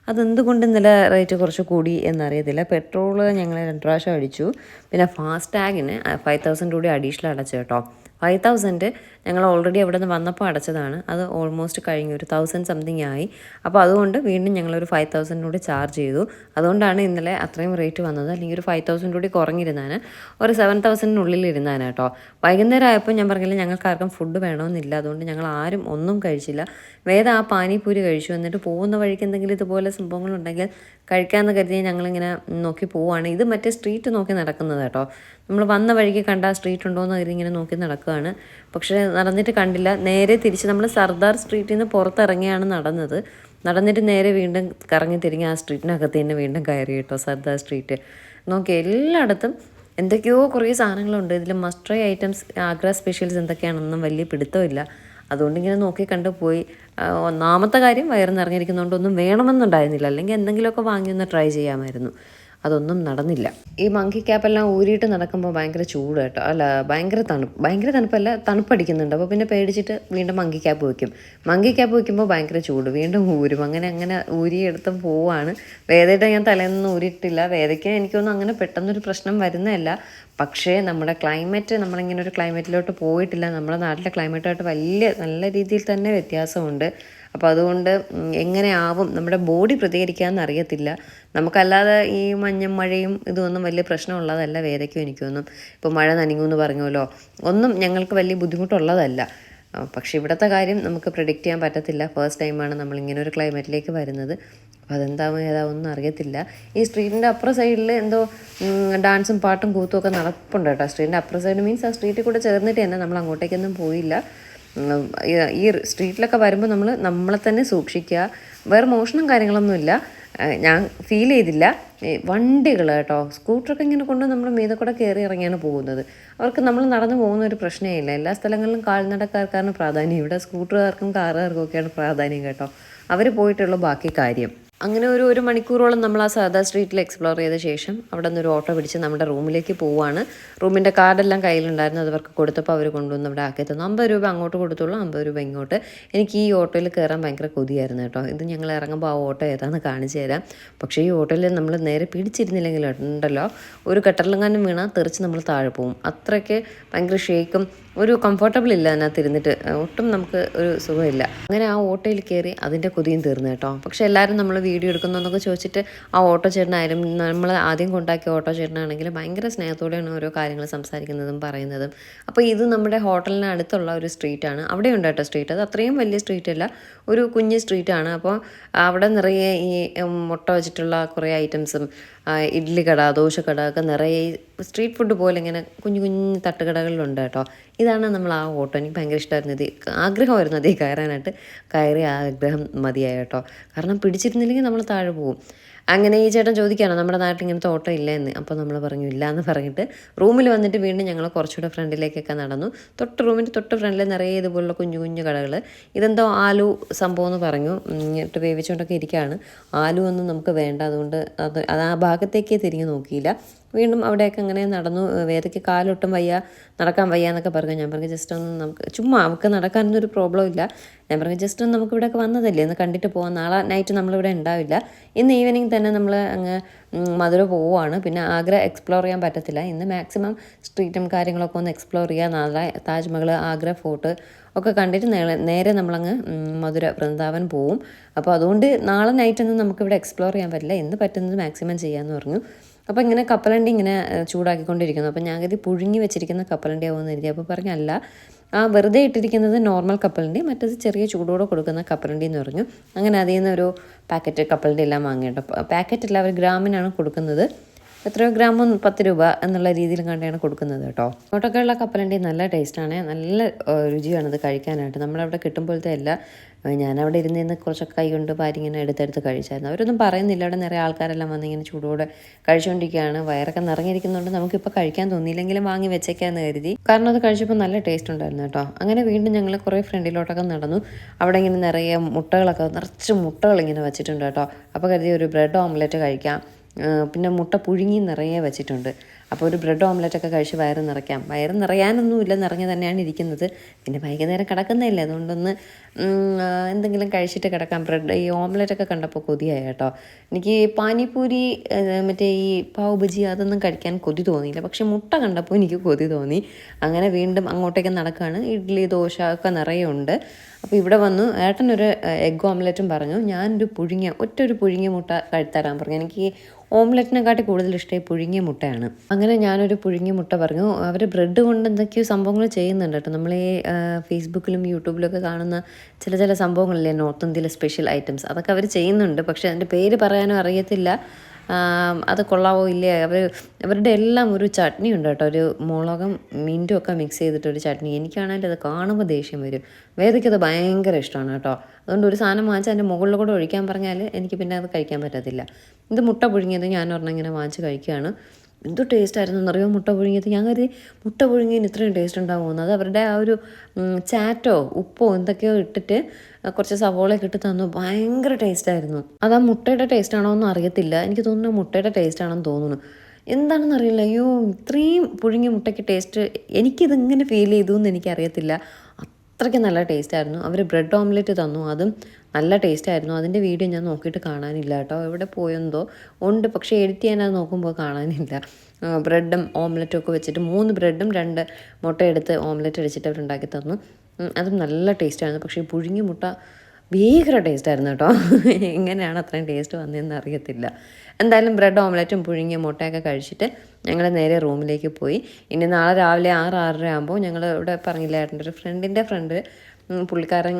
അതെന്തുകൊണ്ട് ഇന്നലെ റേറ്റ് കുറച്ച് കൂടി എന്നറിയത്തില്ല. പെട്രോൾ ഞങ്ങൾ രണ്ട് പ്രാവശ്യം അടിച്ചു. പിന്നെ ഫാസ്റ്റാഗിന് ഫൈവ് തൗസൻഡ് കൂടി അഡീഷണൽ അടച്ചു കേട്ടോ. ഫൈവ് തൗസൻഡ് ഞങ്ങൾ ഓൾറെഡി അവിടെ നിന്ന് വന്നപ്പോൾ അടച്ചതാണ്. അത് ഓൾമോസ്റ്റ് കഴിഞ്ഞു ഒരു തൗസൻഡ് സംതിങ് ആയി. അപ്പോൾ അതുകൊണ്ട് വീണ്ടും ഞങ്ങളൊരു ഫൈവ് തൗസൻഡ് ചാർജ് ചെയ്തു. അതുകൊണ്ടാണ് ഇന്നലെ അത്രയും റേറ്റ് വന്നത്. അല്ലെങ്കിൽ ഒരു ഫൈവ് തൗസൻഡ് കൂടി കുറഞ്ഞിരുന്നാൽ ഒരു സെവൻ തൗസൻഡിനുള്ളിൽ ഇരുന്നാൽ കേട്ടോ. വൈകുന്നേരം ആയപ്പോൾ ഞാൻ പറഞ്ഞില്ല ഞങ്ങൾക്ക് ആർക്കും ഫുഡ് വേണമെന്നില്ല. അതുകൊണ്ട് ഞങ്ങൾ ആരും ഒന്നും കഴിച്ചില്ല. വേദ ആ പാനിപ്പൂരി കഴിച്ചു. എന്നിട്ട് പോകുന്ന വഴിക്ക് എന്തെങ്കിലും ഇതുപോലെ സംഭവങ്ങളുണ്ടെങ്കിൽ കഴിക്കാമെന്ന് കരുതി ഞങ്ങളിങ്ങനെ നോക്കി പോവുകയാണ് ഇത് മറ്റേ സ്ട്രീറ്റ് നോക്കി നടക്കുന്നത് കേട്ടോ. നമ്മൾ വന്ന വഴിക്ക് കണ്ട സ്ട്രീറ്റ് ഉണ്ടോ എന്ന് കരുതി ഇങ്ങനെ നോക്കി നടക്കുകയാണ്. പക്ഷേ നടന്നിട്ട് കണ്ടില്ല. നേരെ തിരിച്ച് നമ്മൾ സർദാർ സ്ട്രീറ്റിൽ നിന്ന് പുറത്തിറങ്ങിയാണ് നടന്നത്. നടന്നിട്ട് നേരെ വീണ്ടും കറങ്ങി തിരിഞ്ഞ് ആ സ്ട്രീറ്റിനകത്ത് തന്നെ വീണ്ടും കയറി കേട്ടോ സർദാർ സ്ട്രീറ്റ്. നോക്കി എല്ലായിടത്തും എന്തൊക്കെയോ കുറേ സാധനങ്ങളുണ്ട്. ഇതിൽ മസ്റ്ററി ഐറ്റംസ് ആഗ്ര സ്പെഷ്യൽസ് എന്തൊക്കെയാണെന്നും വലിയ പിടുത്തമില്ല. അതുകൊണ്ട് ഇങ്ങനെ നോക്കി കണ്ടു പോയി. ഒന്നാമത്തെ കാര്യം വയറ് നിറഞ്ഞിരിക്കുന്നതുകൊണ്ട് ഒന്നും വേണമെന്നുണ്ടായിരുന്നില്ല. അല്ലെങ്കിൽ എന്തെങ്കിലുമൊക്കെ വാങ്ങിയൊന്ന് ട്രൈ ചെയ്യാമായിരുന്നു. അതൊന്നും നടന്നില്ല. ഈ മങ്കി ക്യാപ്പെല്ലാം ഊരിയിട്ട് നടക്കുമ്പോൾ ഭയങ്കര ചൂട് കേട്ടോ. അല്ല ഭയങ്കര തണുപ്പ് ഭയങ്കര തണുപ്പല്ല തണുപ്പടിക്കുന്നുണ്ട്. അപ്പോൾ പിന്നെ പേടിച്ചിട്ട് വീണ്ടും മങ്കി ക്യാപ്പ് വയ്ക്കും മങ്കി ക്യാപ്പ് വയ്ക്കുമ്പോൾ ഭയങ്കര ചൂട്. വീണ്ടും ഊരും. അങ്ങനെ അങ്ങനെ ഊരിയെടുത്തും പോവാണ്. വേദയുടെ ഞാൻ തലേന്നൊന്നും ഊരിയിട്ടില്ല. വേദയ്ക്ക് എനിക്കൊന്നും അങ്ങനെ പെട്ടെന്നൊരു പ്രശ്നം വരുന്നതല്ല. പക്ഷേ നമ്മുടെ ക്ലൈമറ്റ് നമ്മളിങ്ങനെ ഒരു ക്ലൈമറ്റിലോട്ട് പോയിട്ടില്ല. നമ്മുടെ നാട്ടിലെ ക്ലൈമറ്റുമായിട്ട് വലിയ നല്ല രീതിയിൽ തന്നെ വ്യത്യാസമുണ്ട്. അപ്പോൾ അതുകൊണ്ട് എങ്ങനെ എങ്ങനെയാവും നമ്മുടെ ബോഡി പ്രതികരിക്കാമെന്ന് അറിയത്തില്ല. നമുക്കല്ലാതെ ഈ മഞ്ഞും മഴയും ഇതൊന്നും വലിയ പ്രശ്നമുള്ളതല്ല വേദയ്ക്കും എനിക്കൊന്നും ഇപ്പോൾ മഴ നനങ്ങുമെന്ന് പറഞ്ഞല്ലോ ഒന്നും ഞങ്ങൾക്ക് വലിയ ബുദ്ധിമുട്ടുള്ളതല്ല. പക്ഷേ ഇവിടുത്തെ കാര്യം നമുക്ക് പ്രിഡിക്റ്റ് ചെയ്യാൻ പറ്റത്തില്ല. ഫസ്റ്റ് ടൈമാണ് നമ്മൾ ഇങ്ങനെ ഒരു ക്ലൈമറ്റിലേക്ക് വരുന്നത്. അപ്പോൾ അതെന്താവും ഒന്നും അറിയത്തില്ല. ഈ സ്ട്രീറ്റിന്റെ അപ്പുറ സൈഡിൽ എന്തോ ഡാൻസും പാട്ടും കൂത്തും ഒക്കെ നടപ്പുണ്ട് കേട്ടോ. സ്ട്രീറ്റിന്റെ അപ്പുറ സൈഡ് മീൻസ് ആ സ്ട്രീറ്റിൽ കൂടെ ചേർന്നിട്ട് തന്നെ നമ്മൾ അങ്ങോട്ടേക്കൊന്നും പോയില്ല. ഈ- സ്ട്രീറ്റിലൊക്കെ വരുമ്പോൾ നമ്മൾ നമ്മളെ തന്നെ സൂക്ഷിക്കുക. വേറെ മോഷണം കാര്യങ്ങളൊന്നുമില്ല. ഞാൻ ഫീൽ ചെയ്തില്ല. വണ്ടികൾ കേട്ടോ സ്കൂട്ടറൊക്കെ ഇങ്ങനെ കൊണ്ട് നമ്മൾ മീതെ കയറി ഇറങ്ങിയാണ് പോകുന്നത്. അവർക്ക് നമ്മൾ നടന്നു പോകുന്ന ഒരു പ്രശ്നമേ ഇല്ല എല്ലാ സ്ഥലങ്ങളിലും കാൽനടക്കാർക്കാണ് പ്രാധാന്യം. ഇവിടെ സ്കൂട്ടറുകാർക്കും കാറുകാർക്കും ഒക്കെയാണ് പ്രാധാന്യം കേട്ടോ. അവർ പോയിട്ടുള്ള ബാക്കി കാര്യം. അങ്ങനെ ഒരു ഒരു മണിക്കൂറോളം നമ്മൾ ആ സാദാ സ്ട്രീറ്റിൽ എക്സ്പ്ലോർ ചെയ്ത ശേഷം അവിടെ നിന്ന് ഒരു ഓട്ടോ പിടിച്ച് നമ്മുടെ റൂമിലേക്ക് പോവുകയാണ് റൂമിന്റെ കാർഡെല്ലാം കയ്യിലുണ്ടായിരുന്നു. അത് അവർക്ക് കൊടുത്തപ്പോൾ അവർ കൊണ്ടുവന്ന് അവിടെ ആക്കി തന്നു. അമ്പത് രൂപ അങ്ങോട്ട് കൊടുത്തുള്ളൂ അമ്പത് രൂപ ഇങ്ങോട്ട്. എനിക്ക് ഈ ഓട്ടോയിൽ കയറാൻ ഭയങ്കര കൊതിയായിരുന്നു കേട്ടോ. ഇത് ഞങ്ങൾ ഇറങ്ങുമ്പോൾ ആ ഓട്ടോ ഏതാണെന്ന് കാണിച്ചു തരാം. പക്ഷേ ഈ ഓട്ടോയിൽ നമ്മൾ നേരെ പിടിച്ചിരുന്നില്ലെങ്കിൽ ഉണ്ടല്ലോ. ഒരു കെട്ടറിലെങ്ങാനും വീണാൽ തെറിച്ച് നമ്മൾ താഴെ പോവും. അത്രയ്ക്ക് ഭയങ്കര ഷേക്കും ഒരു കംഫർട്ടബിൾ ഇല്ല അതിനകത്ത് ഇരുന്നിട്ട്. ഒട്ടും നമുക്ക് ഒരു സുഖമില്ല. അങ്ങനെ ആ ഓട്ടോയിൽ കയറി അതിന്റെ കൊതിയും തീർന്നു കേട്ടോ. പക്ഷെ എല്ലാവരും നമ്മൾ വീഡിയോ എടുക്കുന്നതെന്നൊക്കെ ചോദിച്ചിട്ട് ആ ഓട്ടോ ചേട്ടനായാലും നമ്മൾ ആദ്യം കൊണ്ടാക്കിയ ഓട്ടോ ചേട്ടനാണെങ്കിലും ഭയങ്കര സ്നേഹത്തോടെയാണ് ഓരോ കാര്യങ്ങൾ സംസാരിക്കുന്നതും പറയുന്നതും. അപ്പോൾ ഇത് നമ്മുടെ ഹോട്ടലിന് അടുത്തുള്ള ഒരു സ്ട്രീറ്റാണ്. അവിടെ ഉണ്ട് കേട്ടോ സ്ട്രീറ്റ്. അത് അത്രയും വലിയ സ്ട്രീറ്റ് അല്ല. ഒരു കുഞ്ഞ് സ്ട്രീറ്റാണ്. അപ്പോൾ അവിടെ നിറയെ ഈ മുട്ട വെച്ചിട്ടുള്ള കുറേ ഐറ്റംസും ഇഡ്ഡലി കട ദോശക്കട ഒക്കെ നിറയെ സ്ട്രീറ്റ് ഫുഡ് പോലെ ഇങ്ങനെ കുഞ്ഞു കുഞ്ഞു തട്ടുകടകളിലുണ്ട് കേട്ടോ. ഇതാണ് നമ്മൾ ആ ഓട്ടോ. എനിക്ക് ഭയങ്കര ഇഷ്ടമായിരുന്നു ഇത്. ആഗ്രഹമായിരുന്നു അതേ കയറാനായിട്ട്. കയറി ആഗ്രഹം മതിയായി കേട്ടോ. കാരണം പിടിച്ചിരുന്നില്ലെങ്കിൽ നമ്മൾ താഴെ പോകും. അങ്ങനെ ഈ ചേട്ടൻ ചോദിക്കുകയാണ് നമ്മുടെ നാട്ടിൽ ഇങ്ങനത്തെ ഓട്ടോ ഇല്ല എന്ന് അപ്പോൾ നമ്മൾ പറഞ്ഞു ഇല്ല എന്ന് പറഞ്ഞിട്ട് റൂമിൽ വന്നിട്ട് വീണ്ടും ഞങ്ങൾ കുറച്ചുകൂടെ ഫ്രണ്ടിലേക്കൊക്കെ നടന്നു. തൊട്ട് റൂമിന്റെ തൊട്ട് ഫ്രണ്ടിൽ നിറയെ ഇതുപോലുള്ള കുഞ്ഞു കുഞ്ഞു കടകൾ. ഇതെന്തോ ആലു സംഭവം എന്ന് പറഞ്ഞു. ഇട്ട് വേവിച്ചുകൊണ്ടൊക്കെ ഇരിക്കുകയാണ്. ആലു ഒന്നും നമുക്ക് വേണ്ട. അതുകൊണ്ട് അത് അത് ആ ഭാഗത്തേക്കേ തിരിഞ്ഞു നോക്കിയില്ല. വീണ്ടും അവിടെയൊക്കെ അങ്ങനെ നടന്നു. വേദയ്ക്ക് കാലൊട്ടും വയ്യ നടക്കാൻ വയ്യ എന്നൊക്കെ പറഞ്ഞു. ഞാൻ പറഞ്ഞു ജസ്റ്റ് ഒന്ന് നമുക്ക് ചുമ്മാ നമുക്ക് നടക്കാനൊന്നും ഒരു പ്രോബ്ലം ഇല്ല. ഞാൻ പറഞ്ഞു ജസ്റ്റ് ഒന്ന് നമുക്ക് ഇവിടെയൊക്കെ വന്നതല്ലേ ഒന്ന് കണ്ടിട്ട് പോകാം നാളെ നൈറ്റ് നമ്മളിവിടെ ഉണ്ടാവില്ല. ഇന്ന് ഈവനിങ് തന്നെ നമ്മൾ അങ്ങ് മധുര പോവുകയാണ് പിന്നെ ആഗ്ര എക്സ്പ്ലോർ ചെയ്യാൻ പറ്റത്തില്ല. ഇന്ന് മാക്സിമം സ്ട്രീറ്റും കാര്യങ്ങളൊക്കെ ഒന്ന് എക്സ്പ്ലോർ ചെയ്യുക നാളെ താജ്മഹൽ ആഗ്ര ഫോർട്ട് ഒക്കെ കണ്ടിട്ട് നേരെ നമ്മളങ്ങ് മധുര വൃന്ദാവൻ പോവും. അപ്പോൾ അതുകൊണ്ട് നാളെ നൈറ്റൊന്നും നമുക്കിവിടെ എക്സ്പ്ലോർ ചെയ്യാൻ പറ്റില്ല. ഇന്ന് പറ്റുന്നത് മാക്സിമം ചെയ്യാമെന്ന് പറഞ്ഞു. അപ്പോൾ ഇങ്ങനെ കപ്പലണ്ടി ഇങ്ങനെ ചൂടാക്കിക്കൊണ്ടിരിക്കുന്നു. അപ്പോൾ ഞാൻ കരുതി പുഴുങ്ങി വെച്ചിരിക്കുന്ന കപ്പലണ്ടി ആവുമെന്ന് കരുതി. അപ്പോൾ പറഞ്ഞല്ല ആ വെറുതെ ഇട്ടിരിക്കുന്നത് നോർമൽ കപ്പലണ്ടി മറ്റത് ചെറിയ ചൂടോടെ കൊടുക്കുന്ന കപ്പലണ്ടി എന്ന് പറഞ്ഞു. അങ്ങനെ അതിൽ നിന്ന് ഒരു പാക്കറ്റ് കപ്പലണ്ടി എല്ലാം വാങ്ങിയിട്ടോ പാക്കറ്റ് അല്ല അവർ ഗ്രാമിനാണ് കൊടുക്കുന്നത്. എത്രയോ ഗ്രാമം പത്ത് രൂപ എന്നുള്ള രീതിയിൽ കണ്ടാണ് കൊടുക്കുന്നത് കേട്ടോ. ഇങ്ങോട്ടൊക്കെയുള്ള കപ്പലണ്ടി നല്ല ടേസ്റ്റാണ് നല്ല ഏഹ്, രുചിയാണ് അത് കഴിക്കാനായിട്ട്. നമ്മളവിടെ കിട്ടുമ്പോഴത്തെ എല്ലാ ഞാനവിടെ ഇരുന്ന് നിന്ന് കുറച്ചൊക്കെ കൈ കൊണ്ട് പാരിങ്ങനെ എടുത്തെടുത്ത് കഴിച്ചായിരുന്നു. അവരൊന്നും പറയുന്നില്ല. അവിടെ നിറയെ ആൾക്കാരെല്ലാം വന്നിങ്ങനെ ചൂടോടെ കഴിച്ചുകൊണ്ടിരിക്കുകയാണ് വയറൊക്കെ നിറഞ്ഞിരിക്കുന്നുണ്ട് നമുക്കിപ്പോൾ കഴിക്കാൻ തോന്നിയില്ലെങ്കിലും വാങ്ങി വെച്ചേക്കാന്ന് കരുതി. കാരണം അത് കഴിച്ചപ്പോൾ നല്ല ടേസ്റ്റ് ഉണ്ടായിരുന്നു കേട്ടോ. അങ്ങനെ വീണ്ടും ഞങ്ങൾ കുറേ ഫ്രണ്ടിലോട്ടൊക്കെ നടന്നു. അവിടെ ഇങ്ങനെ നിറയെ മുട്ടകളൊക്കെ നിറച്ച് മുട്ടകൾ ഇങ്ങനെ വെച്ചിട്ടുണ്ട് കേട്ടോ. അപ്പോൾ കരുതി ഒരു ബ്രെഡ് ഓംലെറ്റ് കഴിക്കാം. പിന്നെ മുട്ട പുഴുങ്ങി നിറയെ വെച്ചിട്ടുണ്ട്. അപ്പോൾ ഒരു ബ്രെഡ് ഓംലെറ്റ് ഒക്കെ കഴിച്ച് വയറ് നിറയ്ക്കാം. വയറ് നിറയാനൊന്നുമില്ല നിറഞ്ഞ് തന്നെയാണ് ഇരിക്കുന്നത്. പിന്നെ വൈകുന്നേരം കിടക്കുന്നതല്ലേ? അതുകൊണ്ടൊന്ന് എന്തെങ്കിലും കഴിച്ചിട്ട് കിടക്കാം. ബ്രെഡ് ഈ ഓംലെറ്റ് ഒക്കെ കണ്ടപ്പോൾ കൊതിയായി കേട്ടോ. എനിക്ക് പാനിപൂരി മറ്റേ ഈ പാവ് ബജി അതൊന്നും കഴിക്കാൻ കൊതി തോന്നിയില്ല. പക്ഷെ മുട്ട കണ്ടപ്പോൾ എനിക്ക് കൊതി തോന്നി. അങ്ങനെ വീണ്ടും അങ്ങോട്ടേക്ക് നടക്കുകയാണ്. ഇഡ്ഡലി ദോശ ഒക്കെ നിറയെ ഉണ്ട്. അപ്പോൾ ഇവിടെ വന്നു. ഏട്ടനൊരു എഗ് ഓംലെറ്റും പറഞ്ഞു. ഞാനൊരു പുഴുങ്ങിയ ഒറ്റ ഒരു പുഴുങ്ങിയ മുട്ട കഴിത്തരാൻ പറഞ്ഞു. എനിക്ക് ഓംലെറ്റിനെക്കാട്ടി കൂടുതൽ ഇഷ്ടം ഈ പുഴുങ്ങിയ മുട്ടയാണ്. അങ്ങനെ ഞാനൊരു പുഴുങ്ങിയ മുട്ട പറഞ്ഞു. അവർ ബ്രെഡ് കൊണ്ട് എന്തൊക്കെയോ സംഭവങ്ങൾ ചെയ്യുന്നുണ്ട് കേട്ടോ. നമ്മൾ ഈ ഫേസ്ബുക്കിലും യൂട്യൂബിലൊക്കെ കാണുന്ന ചില ചില സംഭവങ്ങളില്ലേ നോർത്ത് ഇന്ത്യയിലെ സ്പെഷ്യൽ ഐറ്റംസ്. അതൊക്കെ അവർ ചെയ്യുന്നുണ്ട്. പക്ഷേ അതിന്റെ പേര് പറയാനും അറിയത്തില്ല. അത് കൊള്ളാവോ ഇല്ലേ അവർ അവരുടെ എല്ലാം ഒരു ചട്നി ഉണ്ട് കേട്ടോ. ഒരു മുളകും മിന്റും ഒക്കെ മിക്സ് ചെയ്തിട്ടൊരു ചട്നി. എനിക്കാണെങ്കിൽ അത് കാണുമ്പോൾ ദേഷ്യം വരും. വേദയ്ക്കത് ഭയങ്കര ഇഷ്ടമാണ് കേട്ടോ. അതുകൊണ്ട് ഒരു സാധനം വാങ്ങിച്ച് അതിന്റെ മുകളിൽ കൂടെ ഒഴിക്കാൻ പറഞ്ഞാൽ എനിക്ക് പിന്നെ അത് കഴിക്കാൻ പറ്റത്തില്ല. ഇത് മുട്ട പുഴുങ്ങിയത് ഞാൻ ഒരെണ്ണം ഇങ്ങനെ വാങ്ങിച്ച് കഴിക്കുകയാണ്. എന്ത് ടേസ്റ്റായിരുന്നു എന്നറിയോ? മുട്ട പുഴുങ്ങിയത്. ഞാൻ കരുതി മുട്ട പുഴുങ്ങിയതിന് ഇത്രയും ടേസ്റ്റ് ഉണ്ടാകുമെന്ന് അത് അവരുടെ ആ ഒരു ചാറ്റോ ഉപ്പോ എന്തൊക്കെയോ ഇട്ടിട്ട് കുറച്ച് സവോളയൊക്കെ ഇട്ട് തന്നു. ഭയങ്കര ടേസ്റ്റ് ആയിരുന്നു. അത് ആ മുട്ടയുടെ ടേസ്റ്റ് ആണോ എന്ന് അറിയത്തില്ല. എനിക്ക് തോന്നുന്നു മുട്ടയുടെ ടേസ്റ്റ് ആണെന്ന് തോന്നുന്നു. എന്താണെന്ന് അറിയില്ല അയ്യോ ഇത്രയും പുഴുങ്ങിയ മുട്ടയ്ക്ക് ടേസ്റ്റ് എനിക്കിതെങ്ങനെ ഫീൽ ചെയ്തു എന്ന് എനിക്കറിയത്തില്ല. അത്രയ്ക്ക് നല്ല ടേസ്റ്റ് ആയിരുന്നു അവർ ബ്രെഡ് ഓംലെറ്റ് തന്നു. അതും നല്ല ടേസ്റ്റ് ആയിരുന്നു അതിന്റെ വീഡിയോ ഞാൻ നോക്കിയിട്ട് കാണാനില്ല കേട്ടോ. എവിടെ പോയെന്തോ ഉണ്ട്. പക്ഷേ എഡിറ്റ് ചെയ്യാൻ നോക്കുമ്പോൾ കാണാനില്ല. ബ്രെഡും ഓംലെറ്റും ഒക്കെ വെച്ചിട്ട് മൂന്ന് ബ്രെഡും രണ്ട് മുട്ട എടുത്ത് ഓംലെറ്റ് അടിച്ചിട്ട് അവർ ഉണ്ടാക്കി തന്നു അതും നല്ല ടേസ്റ്റ് ആയിരുന്നു പക്ഷേ പുഴുങ്ങി മുട്ട ഭീകര ടേസ്റ്റ് ആയിരുന്നു കേട്ടോ. എങ്ങനെയാണ് അത്രയും ടേസ്റ്റ് വന്നതെന്ന് അറിയത്തില്ല. എന്തായാലും ബ്രെഡ് ഓംലെറ്റും പുഴുങ്ങിയ മുട്ടയൊക്കെ കഴിച്ചിട്ട് ഞങ്ങൾ നേരെ റൂമിലേക്ക് പോയി. ഇനി നാളെ രാവിലെ ആറ് ആറര ആകുമ്പോൾ ഞങ്ങൾ ഇവിടെ പറഞ്ഞില്ലായിരുന്നു ഒരു ഫ്രണ്ടിന്റെ ഫ്രണ്ട് പുള്ളിക്കാരൻ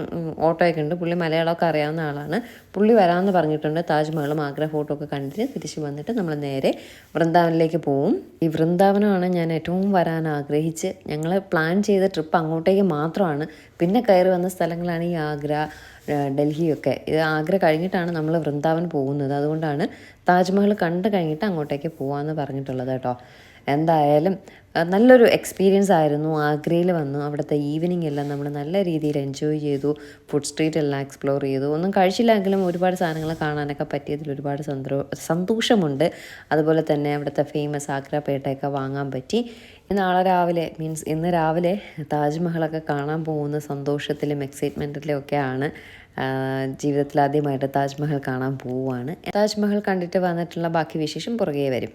ഓട്ടോയൊക്കെ ഉണ്ട്. പുള്ളി മലയാളമൊക്കെ അറിയാവുന്ന ആളാണ്. പുള്ളി വരാമെന്ന് പറഞ്ഞിട്ടുണ്ട്. താജ്മഹലും ആഗ്ര ഫോട്ടോ ഒക്കെ കണ്ടിട്ട് തിരിച്ചു വന്നിട്ട് നമ്മൾ നേരെ വൃന്ദാവനിലേക്ക് പോവും. ഈ വൃന്ദാവനമാണ് ഞാൻ ഏറ്റവും വരാൻ ആഗ്രഹിച്ച് ഞങ്ങൾ പ്ലാൻ ചെയ്ത ട്രിപ്പ് അങ്ങോട്ടേക്ക് മാത്രമാണ്. പിന്നെ കയറി വന്ന സ്ഥലങ്ങളാണ് ഈ ആഗ്ര ഡൽഹിയൊക്കെ. ഇത് ആഗ്ര കഴിഞ്ഞിട്ടാണ് നമ്മൾ വൃന്ദാവൻ പോകുന്നത്. അതുകൊണ്ടാണ് താജ്മഹൽ കണ്ടു കഴിഞ്ഞിട്ട് അങ്ങോട്ടേക്ക് പോകാമെന്ന് പറഞ്ഞിട്ടുള്ളത് കേട്ടോ. എന്തായാലും നല്ലൊരു എക്സ്പീരിയൻസ് ആയിരുന്നു. ആഗ്രയിൽ വന്നു. അവിടുത്തെ ഈവനിങ് എല്ലാം നമ്മൾ നല്ല രീതിയിൽ എൻജോയ് ചെയ്തു. ഫുഡ് സ്ട്രീറ്റ് എല്ലാം എക്സ്പ്ലോർ ചെയ്തു. ഒന്നും കഴിച്ചില്ലെങ്കിലും ഒരുപാട് സാധനങ്ങൾ കാണാനൊക്കെ പറ്റിയതിൽ ഒരുപാട് സന്തോ സന്തോഷമുണ്ട്. അതുപോലെ തന്നെ അവിടുത്തെ ഫേമസ് ആഗ്ര പേട്ടയൊക്കെ വാങ്ങാൻ പറ്റി. നാളെ രാവിലെ മീൻസ് ഇന്ന് രാവിലെ താജ്മഹലൊക്കെ കാണാൻ പോകുന്ന സന്തോഷത്തിലും എക്സൈറ്റ്മെന്റിലും ഒക്കെയാണ് ജീവിതത്തിൽ ആദ്യമായിട്ട് താജ്മഹൽ കാണാൻ പോവുകയാണ്. താജ്മഹൽ കണ്ടിട്ട് വന്നിട്ടുള്ള ബാക്കി വിശേഷം പുറകെ വരും.